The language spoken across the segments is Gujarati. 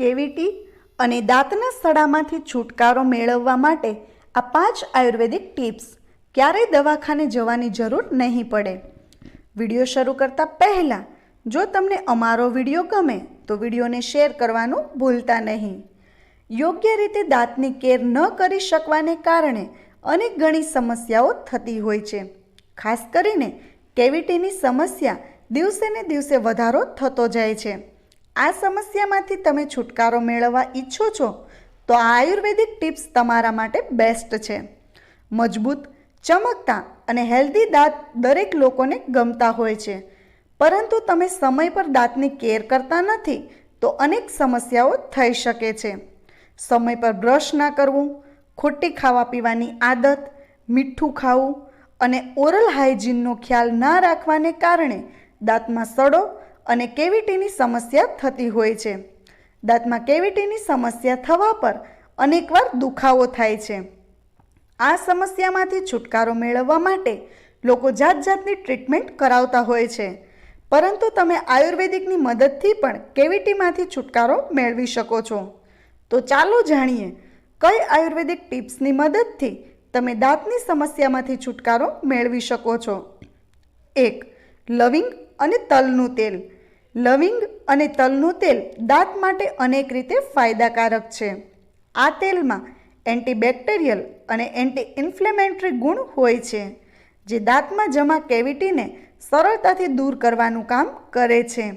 કેવિટી અને દાંતના સડામાંથી છુટકારો મેળવવા માટે આ પાંચ આયુર્વેદિક ટિપ્સ ક્યારેય દવાખાને જવાની જરૂર નહીં પડે. વીડિયો શરૂ કરતાં પહેલાં, જો તમને અમારો વીડિયો ગમે, તો વિડીયોને શેર કરવાનું ભૂલતા નહીં. યોગ્ય રીતે દાંતની કેર ન કરી શકવાને કારણે અનેક ઘણી સમસ્યાઓ થતી હોય છે. ખાસ કરીને કેવિટીની સમસ્યા દિવસે ને દિવસે વધારો થતો જાય છે. આ સમસ્યામાંથી તમે છુટકારો મેળવવા ઈચ્છો છો, તો આયુર્વેદિક ટિપ્સ તમારા માટે બેસ્ટ છે. મજબૂત, ચમકતા અને હેલ્ધી દાંત દરેક લોકોને ગમતા હોય છે. પરંતુ તમે સમય પર દાંતની કેર કરતા નથી, તો અનેક સમસ્યાઓ થઈ શકે છે. સમય પર બ્રશ ના કરવું, ખોટી ખાવા પીવાની આદત, મીઠું ખાવું અને ઓરલ હાઇજીનનો ખ્યાલ ના રાખવાને કારણે દાંતમાં સડો અને કેવિટીની સમસ્યા થતી હોય છે. દાંતમાં કેવિટીની સમસ્યા થવા પર અનેકવાર દુખાવો થાય છે. આ સમસ્યામાંથી છુટકારો મેળવવા માટે લોકો જાત જાતની ટ્રીટમેન્ટ કરાવતા હોય છે. પરંતુ તમે આયુર્વેદિકની મદદથી પણ કેવિટીમાંથી છુટકારો મેળવી શકો છો. તો ચાલો જાણીએ, કઈ આયુર્વેદિક ટિપ્સની મદદથી તમે દાંતની સમસ્યામાંથી છુટકારો મેળવી શકો છો? એક, લવિંગ અને તલનું તેલ. લવિંગ અને તલનું તેલ દાંત માટે અનેક રીતે ફાયદાકારક છે. આ તેલમાં એન્ટીબેક્ટેરિયલ અને એન્ટી ઇન્ફ્લેમેટરી ગુણ હોય છે, જે દાંતમાં જમા કેવિટીને સરળતાથી દૂર કરવાનું કામ કરે છે.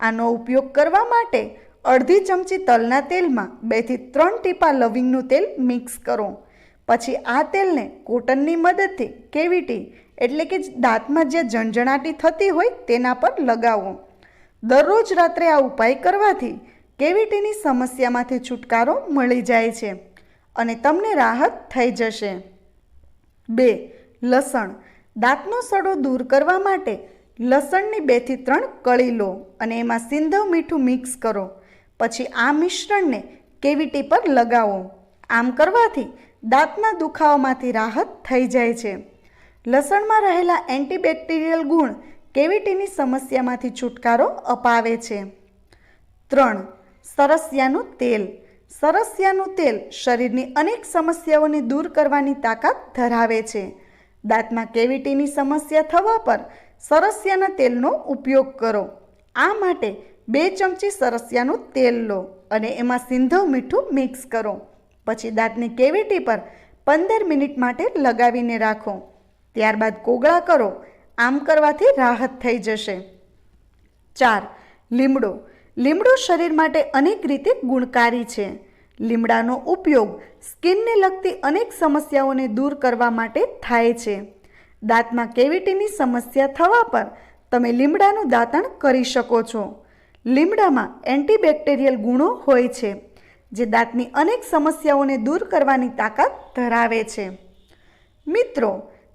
આનો ઉપયોગ કરવા માટે અડધી ચમચી તલના તેલમાં બેથી ત્રણ ટીપા લવિંગનું તેલ મિક્સ કરો. પછી આ તેલને કોટનની મદદથી કેવિટી એટલે કે દાંતમાં જે જણજણાટી થતી હોય તેના પર લગાવો. દરરોજ રાત્રે આ ઉપાય કરવાથી કેવિટીની સમસ્યામાંથી છુટકારો મળી જાય છે અને તમને રાહત થઈ જશે. બે, લસણ. દાંતનો સડો દૂર કરવા માટે લસણની બેથી ત્રણ કળી લો અને એમાં સિંધવ મીઠું મિક્સ કરો. પછી આ મિશ્રણને કેવિટી પર લગાવો. આમ કરવાથી દાંતના દુખાવામાંથી રાહત થઈ જાય છે. લસણમાં રહેલા એન્ટીબેક્ટેરિયલ ગુણ કેવિટીની સમસ્યામાંથી છુટકારો અપાવે છે? ત્રણ, સરસિયાનું તેલ. સરસિયાનું તેલ શરીરની અનેક સમસ્યાઓને દૂર કરવાની તાકાત ધરાવે છે. દાંતમાં કેવિટીની સમસ્યા થવા પર સરસિયાના તેલનો ઉપયોગ કરો. આ માટે બે ચમચી સરસિયાનું તેલ લો અને એમાં સિંધવ મીઠું મિક્સ કરો. પછી દાંતની કેવિટી પર પંદર મિનિટ માટે લગાવીને રાખો. ત્યારબાદ કોગળા કરો આમ કરવાથી રાહત થઈ જશે. ચાર, લીમડો. લીમડો શરીર માટે અનેક રીતે ગુણકારી છે. લીમડાનો ઉપયોગ સ્કિનને લગતી અનેક સમસ્યાઓને દૂર કરવા માટે થાય છે. દાંતમાં કેવિટીની સમસ્યા થવા પર તમે લીમડાનું દાંતણ કરી શકો છો. લીમડામાં એન્ટીબેક્ટેરિયલ ગુણો હોય છે, જે દાંતની અનેક સમસ્યાઓને દૂર કરવાની તાકાત ધરાવે છે. મિત્રો